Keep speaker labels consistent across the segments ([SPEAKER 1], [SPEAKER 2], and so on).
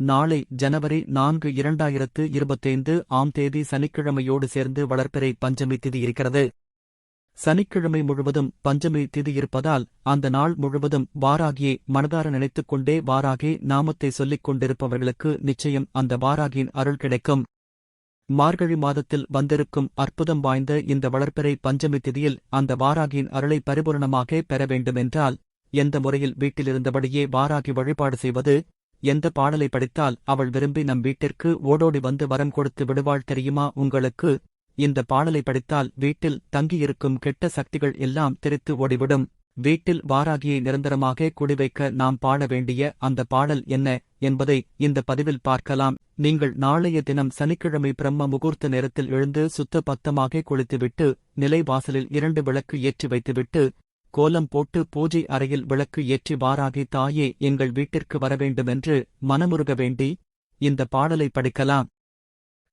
[SPEAKER 1] நாளை ஜனவரி நான்கு இரண்டாயிரத்து இருபத்தைந்து ஆம் தேதி சனிக்கிழமையோடு சேர்ந்து வளர்ப்பிறை பஞ்சமி திதி இருக்கிறது. சனிக்கிழமை முழுவதும் பஞ்சமி திதி இருப்பதால் அந்த நாள் முழுவதும் வாராகியை மனதார நினைத்துக் கொண்டே வாராகி நாமத்தை சொல்லிக் கொண்டிருப்பவர்களுக்கு நிச்சயம் அந்த வாராகியின் அருள் கிடைக்கும். மார்கழி மாதத்தில் வந்திருக்கும் அற்புதம் வாய்ந்த இந்த வளர்ப்பிறை பஞ்சமி திதியில் அந்த வாராகியின் அருளை பரிபூரணமாக பெற வேண்டுமென்றால் எந்த முறையில் வீட்டிலிருந்தபடியே வாராகி வழிபாடு செய்வது? எந்த பாடலை படித்தால் அவள் விரும்பி நம் வீட்டிற்கு ஓடோடி வந்து வரம் கொடுத்து விடுவாள் தெரியுமா? உங்களுக்கு இந்த பாடலை படித்தால் வீட்டில் தங்கியிருக்கும் கெட்ட சக்திகள் எல்லாம் தெரித்து ஓடிவிடும். வீட்டில் வாராகியை நிரந்தரமாக குடிவைக்க நாம் பாட வேண்டிய அந்த பாடல் என்ன என்பதை இந்த பதிவில் பார்க்கலாம். நீங்கள் நாளைய தினம் சனிக்கிழமை பிரம்ம முகூர்த்த நேரத்தில் எழுந்து சுத்த பத்தமாக குளித்துவிட்டு நிலை வாசலில் இரண்டு விளக்கு ஏற்றி வைத்துவிட்டு கோலம் போட்டு பூஜை அறையில் விளக்கு ஏற்றி வாராகி தாயே எங்கள் வீட்டிற்கு வரவேண்டுமென்று மனமுருக வேண்டி இந்த பாடலை படிக்கலாம்.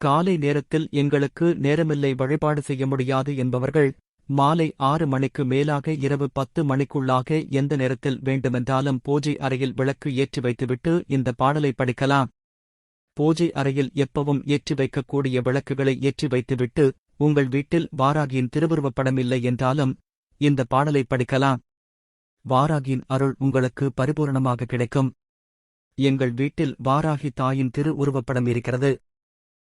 [SPEAKER 1] காலை நேரத்தில் எங்களுக்கு நேரமில்லை வழிபாடு செய்ய முடியாது என்பவர்கள் மாலை ஆறு மணிக்கு மேலாக இரவு பத்து மணிக்குள்ளாக எந்த நேரத்தில் வேண்டுமென்றாலும் பூஜை அறையில் விளக்கு ஏற்றி வைத்துவிட்டு இந்த பாடலை படிக்கலாம். பூஜை அறையில் எப்பவும் ஏற்றி வைக்கக்கூடிய விளக்குகளை ஏற்றி வைத்துவிட்டு உங்கள் வீட்டில் வாராகியின் திருவுருவப்படம் இல்லை என்றாலும் இந்த பாடலை படிக்கலாம். வாராகியின் அருள் உங்களுக்கு பரிபூரணமாக கிடைக்கும். எங்கள் வீட்டில் வாராகி தாயின் திரு உருவப்படம் இருக்கிறது.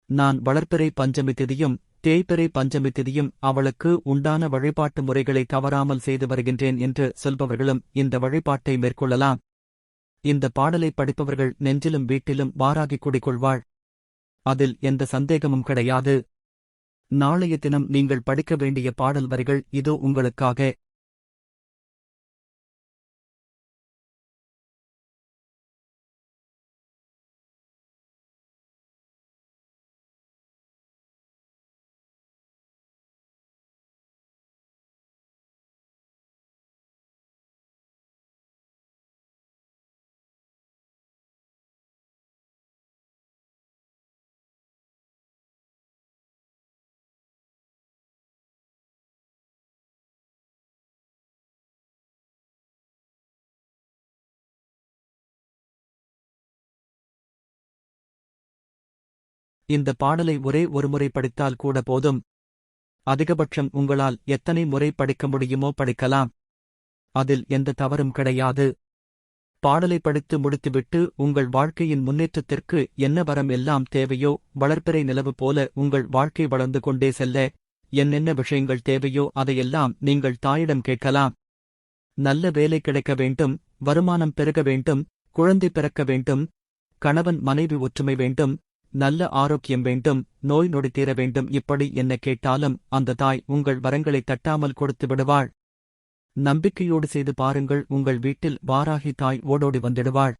[SPEAKER 1] நான் வளர்ப்பிறை பஞ்சமி திதியும் தேய்பிறை பஞ்சமி திதியும் அவளுக்கு உண்டான வழிபாட்டு முறைகளை தவறாமல் செய்து வருகின்றேன் என்று சொல்பவர்களும் இந்த வழிபாட்டை மேற்கொள்ளலாம். இந்த பாடலை படிப்பவர்கள் நெஞ்சிலும் வீட்டிலும் வாராகி குடிக்கொள்வாள் அதில் எந்த சந்தேகமும் கிடையாது. நாளைய தினம் நீங்கள் படிக்க வேண்டிய பாடல் வரிகள் இதோ உங்களுக்காக. இந்த பாடலை ஒரே ஒருமுறை படித்தால் கூட போதும். அதிகபட்சம் உங்களால் எத்தனை முறை படிக்க முடியுமோ படிக்கலாம். அதில் எந்த தவறும் கிடையாது. பாடலை படித்து முடித்துவிட்டு உங்கள் வாழ்க்கையின் முன்னேற்றத்திற்கு என்ன வரம் எல்லாம் தேவையோ வளர்ப்பிறை நிலவு போல உங்கள் வாழ்க்கை வளர்ந்து கொண்டே செல்ல என்னென்ன விஷயங்கள் தேவையோ அதையெல்லாம் நீங்கள் தாயிடம் கேட்கலாம். நல்ல வேலை கிடைக்க வேண்டும் வருமானம் பெருக வேண்டும் குழந்தை பிறக்க வேண்டும் கணவன் மனைவி ஒற்றுமை வேண்டும் நல்ல ஆரோக்கியம் வேண்டும் நோய் நொடி தீர வேண்டும். இப்படி என்ன கேட்டாலும் அந்த தாய் உங்கள் வரங்களை தட்டாமல் கொடுத்து விடுவாள். நம்பிக்கையோடு செய்து பாருங்கள் உங்கள் வீட்டில் வாராகி தாய் ஓடோடி வந்திடுவாள்.